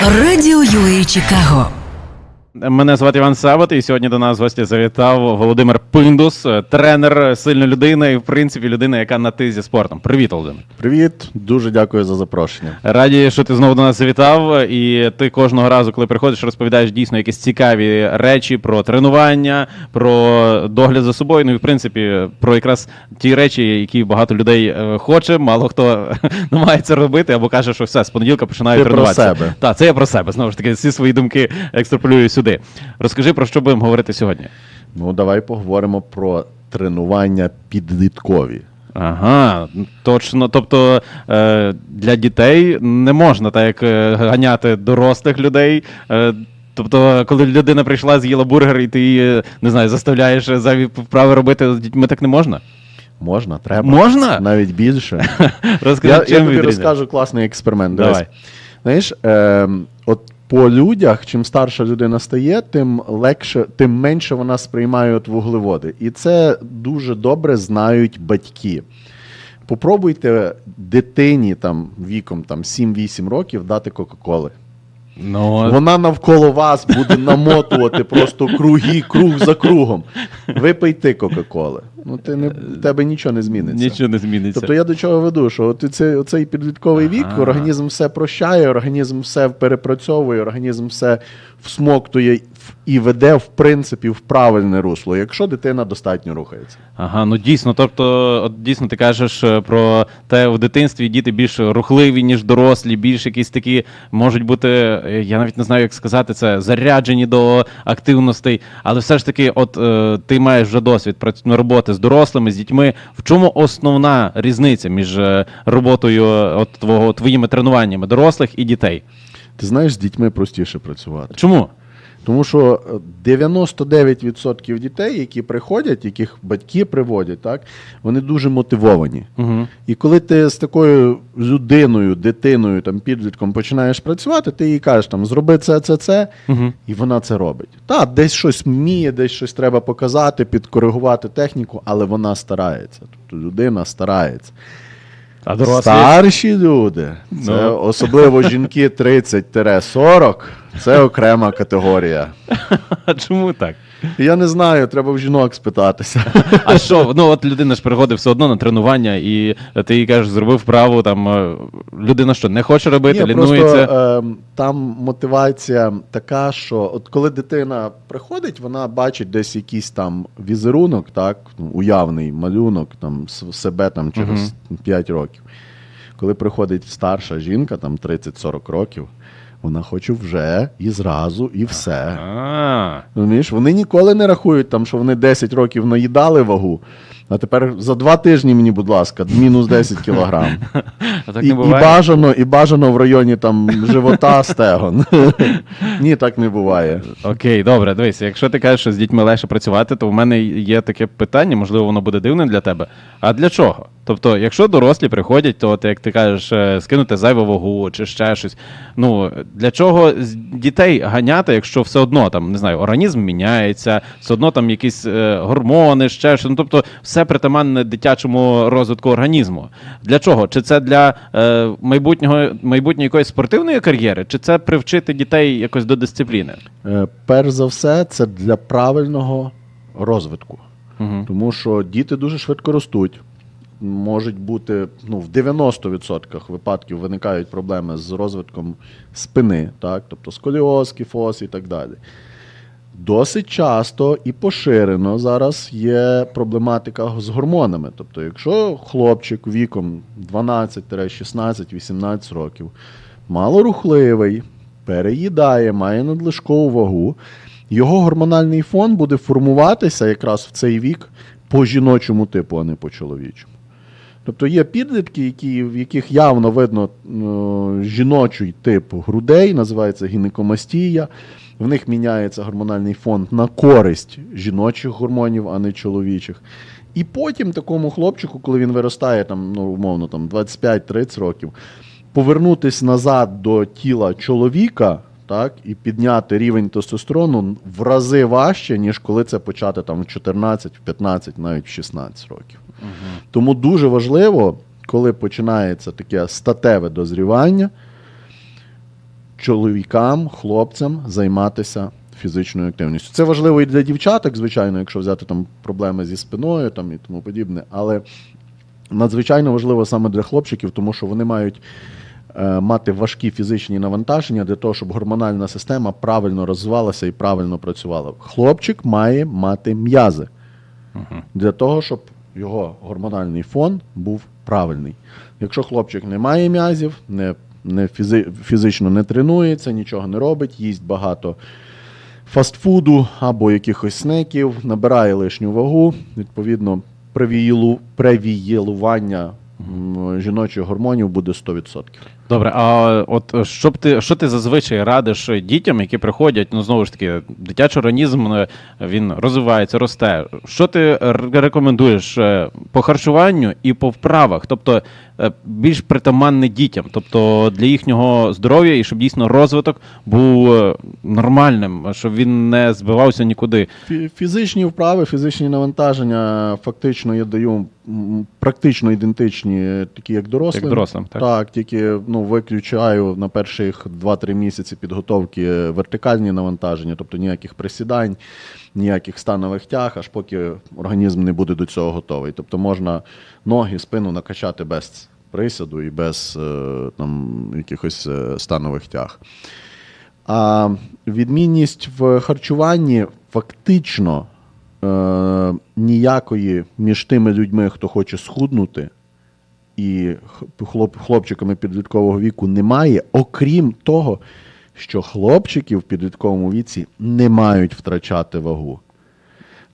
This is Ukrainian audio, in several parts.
Радіо UA Чикаго. Мене звати Іван Сабат, і сьогодні до нас в гості завітав Володимир Пиндус, е, тренер, сильна людина і, в принципі, людина, яка на ти зі спортом. Привіт, Володимир. Привіт, дуже дякую за запрошення. Раді, що ти знову до нас завітав. І ти кожного разу, коли приходиш, розповідаєш дійсно якісь цікаві речі про тренування, про догляд за собою. Ну і в принципі про якраз ті речі, які багато людей е, хоче, мало хто намагається робити або каже, що все з понеділка починаю Ти про тренуватися. себе. Так, це я про себе. Знову ж таки, всі свої думки екстраполюю сюди. Розкажи про що будемо говорити сьогодні. Ну, давай поговоримо про тренування підліткові. Ага, точно. Тобто е, для дітей не можна так як е, ганяти дорослих людей. Е, Тобто, коли людина прийшла, з'їла бургер, і ти її, не знаю, заставляєш зайві вправи робити з дітьми, так не можна? Можна, треба. Можна? Навіть більше. Розкажи, я, я тобі розкажу класний експеримент. Давай. Знаєш, е, от по людях, чим старша людина стає, тим легше, тим менше вона сприймає вуглеводи. І це дуже добре знають батьки. Попробуйте дитині там віком там 7-8 років дати Кока-Коли. Ну, Вона навколо вас буде намотувати просто круги, круг за кругом. Випий ти Кока-Коли. Ну, ти не, в тебе нічого не зміниться. нічого не зміниться. Тобто я до чого веду, що от цей, оцей підлітковий вік, Ага. організм все прощає, організм все перепрацьовує, організм все всмоктує і веде, в принципі, в правильне русло, якщо дитина достатньо рухається. Ага, ну дійсно. Тобто, от дійсно ти кажеш е, про те, в дитинстві діти більш рухливі, ніж дорослі, більш якісь такі можуть бути, е, я навіть не знаю, як сказати це, заряджені до активностей. Але все ж таки, от е, ти маєш вже досвід ну, роботи з дорослими, з дітьми. В чому основна різниця між е, роботою, от твого твоїми тренуваннями дорослих і дітей? Ти знаєш, з дітьми простіше працювати. Чому? Тому що е, 99% дітей, які приходять, яких батьки приводять, так, вони дуже мотивовані. Угу. І коли ти з такою людиною, дитиною, там, підлітком починаєш працювати, ти їй кажеш, там, зроби це, це, це, Угу. і вона це робить. Так, десь щось вміє, десь щось треба показати, підкоригувати техніку, але вона старається. Тобто людина старається. А дорослі? Старші люди, це Ну. особливо жінки 30-40, це окрема категорія. А чому так? Я не знаю, треба в жінок спитатися. А що, ну от людина ж приходить все одно на тренування, і ти їй кажеш, зробив вправу, там е, людина що, не хоче робити, Ні, лінується. просто е, там мотивація така, що от коли дитина приходить, вона бачить десь якийсь там візерунок, так, ну, уявний малюнок там с- себе там через 5 років. Коли приходить старша жінка, там 30-40 років, вона хоче вже і зразу, і все. Розумієш, вони ніколи не рахують, там, що вони 10 років наїдали вагу, а тепер за два тижні мені, будь ласка, мінус 10 кілограм. а так І, не і буває. бажано, і бажано в районі там живота стегон. Ні, так не буває. Окей, добре, дивися, якщо ти кажеш, що з дітьми легше працювати, то в мене є таке питання, можливо, воно буде дивним для тебе. А для чого? Тобто, якщо дорослі приходять, то от, як ти кажеш, е, скинути зайву вагу чи ще щось. Ну для чого з дітей ганяти, якщо все одно там не знаю, організм міняється, все одно там якісь е, гормони, ще щось. Ну тобто, все притаманне дитячому розвитку організму. Для чого? Чи це для е, майбутнього майбутньої якоїсь спортивної кар'єри, чи це привчити дітей якось до дисципліни? Е, Перш за все, це для правильного розвитку. Угу. Тому що діти дуже швидко ростуть. Можуть бути ну, в 90% випадків виникають проблеми з розвитком спини, так? тобто сколіоз, кіфоз і так далі. Досить часто і поширено зараз є проблематика з гормонами. Тобто, якщо хлопчик віком 12, 16, 18 років малорухливий, переїдає, має надлишкову вагу, його гормональний фон буде формуватися якраз в цей вік по жіночому типу, а не по чоловічому. Тобто є підлітки, які, в яких явно видно е, жіночий тип грудей, називається гінекомастія. В них міняється гормональний фон на користь жіночих гормонів, а не чоловічих. І потім такому хлопчику, коли він виростає, там, ну, умовно, там, 25-30 років, повернутись назад до тіла чоловіка, так, і підняти рівень тестостерону в рази важче, ніж коли це почати там в 14, в 15, навіть в 16 років. Тому дуже важливо, коли починається таке статеве дозрівання, чоловікам, хлопцям займатися фізичною активністю. Це важливо і для дівчаток, звичайно, якщо взяти там проблеми зі спиною там, і тому подібне. Але надзвичайно важливо саме для хлопчиків, тому що вони мають е, мати важкі фізичні навантаження для того, щоб гормональна система правильно розвивалася і правильно працювала. Хлопчик має мати м'язи для того, щоб його гормональний фон був правильний. Якщо хлопчик не має м'язів, не, не фізи, фізично не тренується, нічого не робить, їсть багато фастфуду або якихось снеків, набирає лишню вагу, відповідно, превієлу, превієлування жіночих гормонів буде 100%. Добре, а от е, що б ти що ти зазвичай радиш дітям, які приходять? Ну знову ж таки, дитячий організм е, він розвивається, росте. Що ти рекомендуєш е, по харчуванню і по вправах? Тобто більш притаманне дітям, тобто для їхнього здоров'я і щоб дійсно розвиток був нормальним, щоб він не збивався нікуди. Фізичні вправи, фізичні навантаження фактично я даю практично ідентичні, такі як дорослим. Як дорослим, так? Так, тільки ну, виключаю на перших 2-3 місяці підготовки вертикальні навантаження, тобто ніяких присідань, ніяких станових тяг, аж поки організм не буде до цього готовий. Тобто можна ноги, спину накачати без присяду і без е, там, якихось е, станових тяг. А відмінність в харчуванні фактично е, ніякої між тими людьми, хто хоче схуднути, і хлоп, хлопчиками підліткового віку немає, окрім того, що хлопчики в підлітковому віці не мають втрачати вагу.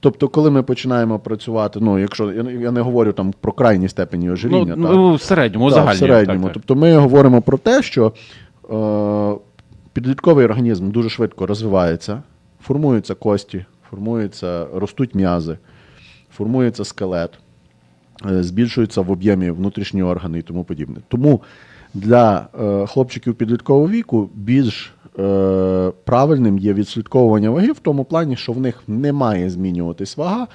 Тобто, коли ми починаємо працювати, ну якщо я, не- говорю там про крайні степені Ну, ожиріння, так, ну, в середньому, так, загальному. в середньому. Так, так. Тобто ми говоримо про те, що е, підлітковий організм дуже швидко розвивається, формуються кості, формуються, ростуть м'язи, формується скелет, Е, збільшуються в об'ємі внутрішні органи і тому подібне. Тому для е, хлопчиків підліткового віку більш е, правильним є відслідковування ваги в тому плані, що в них не має змінюватись вага.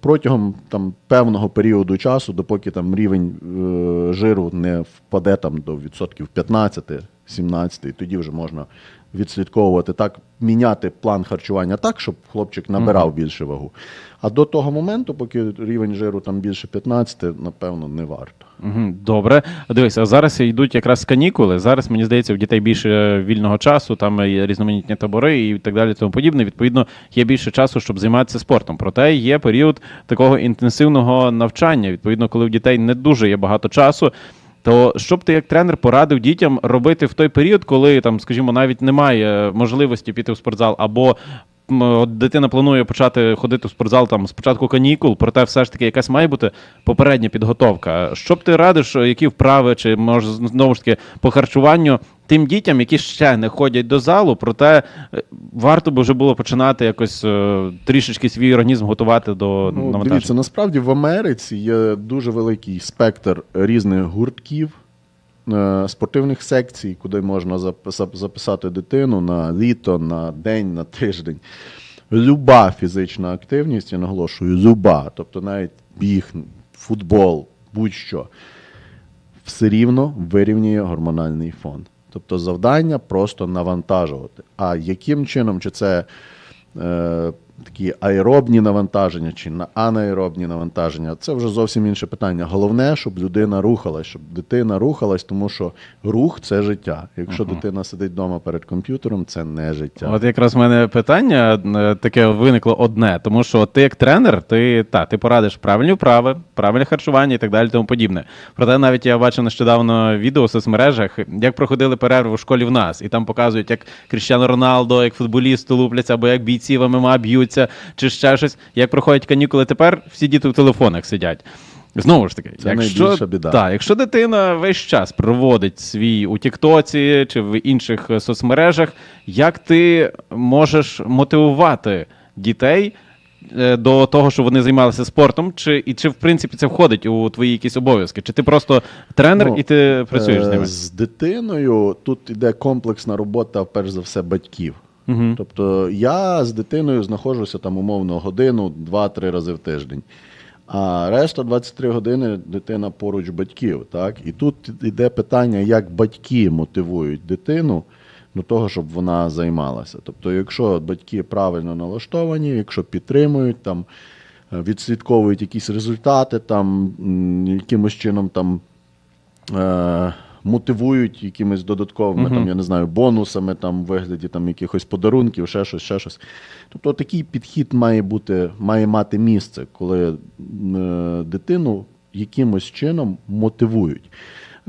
Протягом там певного періоду часу, допоки там рівень е, жиру не впаде там до відсотків 15 17-й. Тоді вже можна відслідковувати так, міняти план харчування так, щоб хлопчик набирав більше вагу. А до того моменту, поки рівень жиру там більше 15, напевно, не варто. Угу, Добре, дивись, а зараз йдуть якраз канікули. Зараз мені здається, в дітей більше вільного часу, там є різноманітні табори і так далі. Тому подібне. Відповідно, є більше часу, щоб займатися спортом. Проте є період такого інтенсивного навчання. Відповідно, коли в дітей не дуже є багато часу. То що б ти як тренер порадив дітям робити в той період, коли там, скажімо, навіть немає можливості піти в спортзал, або от дитина планує почати ходити в спортзал там спочатку канікул, проте все ж таки якась має бути попередня підготовка. Що б ти радиш, які вправи, чи може знову ж таки по харчуванню тим дітям, які ще не ходять до залу, проте е, варто би вже було починати якось е, трішечки свій організм готувати до Ну, навантаження. дивіться, насправді в Америці є дуже великий спектр різних гуртків, е, спортивних секцій, куди можна записати дитину на літо, на день, на тиждень. Люба фізична активність, я наголошую, люба, тобто навіть біг, футбол, будь-що, все рівно вирівнює гормональний фон. Тобто завдання просто навантажувати. А яким чином, чи це е, такі аеробні навантаження, чи на анаеробні навантаження, це вже зовсім інше питання. Головне, щоб людина рухалась, щоб дитина рухалась, тому що рух це життя. Якщо дитина сидить вдома перед комп'ютером, це не життя. От якраз в мене питання е, таке виникло одне, тому що ти як тренер, ти та ти порадиш правильні вправи, правильне харчування і так далі, тому подібне. Проте навіть я бачив нещодавно відео в соцмережах, як проходили перерви в школі в нас, і там показують, як Кріщано Роналдо, як футболісти лупляться, або як бійці в ММА б'ються, чи ще щось. Як проходять канікули тепер, всі діти в телефонах сидять. Знову ж таки, Це якщо, біда. та, якщо дитина весь час проводить свій у Тіктоці чи в інших соцмережах, як ти можеш мотивувати дітей е, до того, щоб вони займалися спортом, чи і чи в принципі це входить у твої якісь обов'язки? Чи ти просто тренер Ну, і ти працюєш з Е, ними? З дитиною тут іде комплексна робота, перш за все, батьків. Угу. Тобто я з дитиною знаходжуся там умовно годину, два-три рази в тиждень. А решта 23 години дитина поруч батьків. Так? І тут йде питання, як батьки мотивують дитину до того, щоб вона займалася. Тобто, якщо батьки правильно налаштовані, якщо підтримують там. е, Відслідковують якісь результати, там якимось чином там е, мотивують якимись додатковими, там, я не знаю, бонусами там, вигляді там, якихось подарунків, ще щось, ще щось. Тобто такий підхід має бути, має мати місце, коли е, дитину якимось чином мотивують.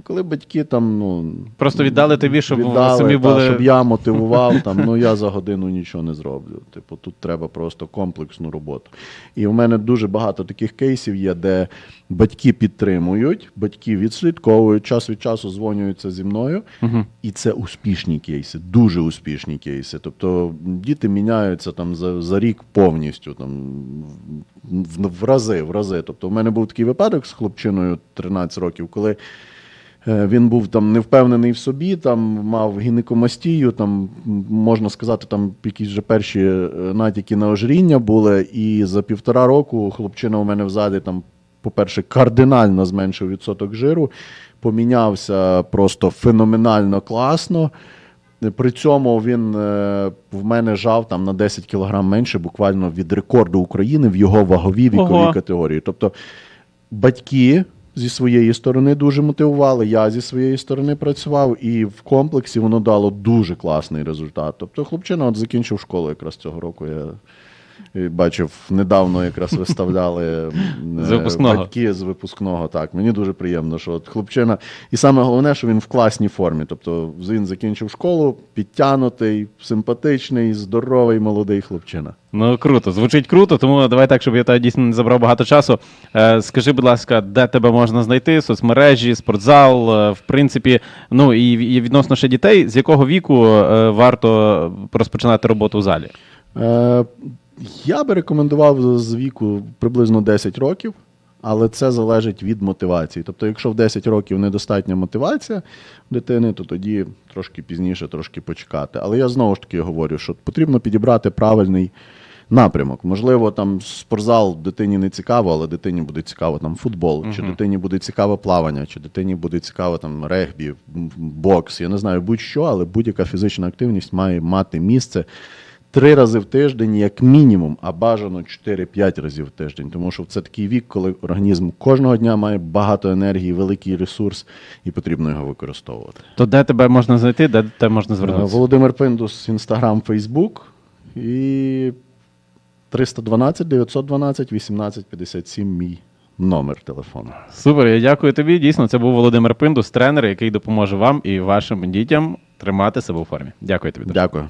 Коли батьки там, ну. Просто віддали тобі, щоб віддали, самі та, були- щоб я мотивував, там, ну я за годину нічого не зроблю. Типу, тут треба просто комплексну роботу. І в мене дуже багато таких кейсів є, де батьки підтримують, батьки відслідковують, час від часу дзвонюються зі мною. І це успішні кейси, дуже успішні кейси. Тобто діти міняються там за, за рік повністю, там, в, в рази, в рази. Тобто, в мене був такий випадок з хлопчиною 13 років, коли. Е, Він був там невпевнений в собі, там мав гінекомастію, там можна сказати, там якісь вже перші е, натяки на ожиріння були. І за півтора року хлопчина у мене в залі там, по-перше, кардинально зменшив відсоток жиру, помінявся просто феноменально класно. При цьому він е, в мене жав там на 10 кілограм менше, буквально від рекорду України в його ваговій віковій Ого. категорії. Тобто батьки зі своєї сторони дуже мотивували, я зі своєї сторони працював, і в комплексі воно дало дуже класний результат. Тобто, хлопчина от закінчив школу якраз цього року. Я бачив, недавно якраз виставляли З е, випускного. батьки з випускного. Так, мені дуже приємно, що от хлопчина. І саме головне, що він в класній формі. Тобто він закінчив школу, підтянутий, симпатичний, здоровий, молодий хлопчина. Ну круто, звучить круто, тому давай так, щоб я тебе дійсно не забрав багато часу. Е, скажи, будь ласка, де тебе можна знайти? Соцмережі, спортзал, е, в принципі, ну і, відносно ще дітей, з якого віку варто розпочинати роботу в залі? Я би рекомендував з віку приблизно 10 років, але це залежить від мотивації. Тобто, якщо в 10 років недостатня мотивація дитини, то тоді трошки пізніше, трошки почекати. Але я знову ж таки говорю, що потрібно підібрати правильний напрямок. Можливо, там спортзал дитині не цікаво, але дитині буде цікаво там футбол, чи дитині буде цікаво плавання, чи дитині буде цікаво там регбі, бокс. Я не знаю, будь-що, але будь-яка фізична активність має мати місце три рази в тиждень, як мінімум, а бажано 4-5 разів в тиждень. Тому що це такий вік, коли організм кожного дня має багато енергії, великий ресурс, і потрібно його використовувати. То де тебе можна знайти, де тебе можна Е, звернутися? Володимир Пиндус, Інстаграм, Фейсбук і 312 912 1857 мій номер телефону. Супер, я дякую тобі. Дійсно, це був Володимир Пиндус, тренер, який допоможе вам і вашим дітям тримати себе у формі. Дякую тобі. Дякую.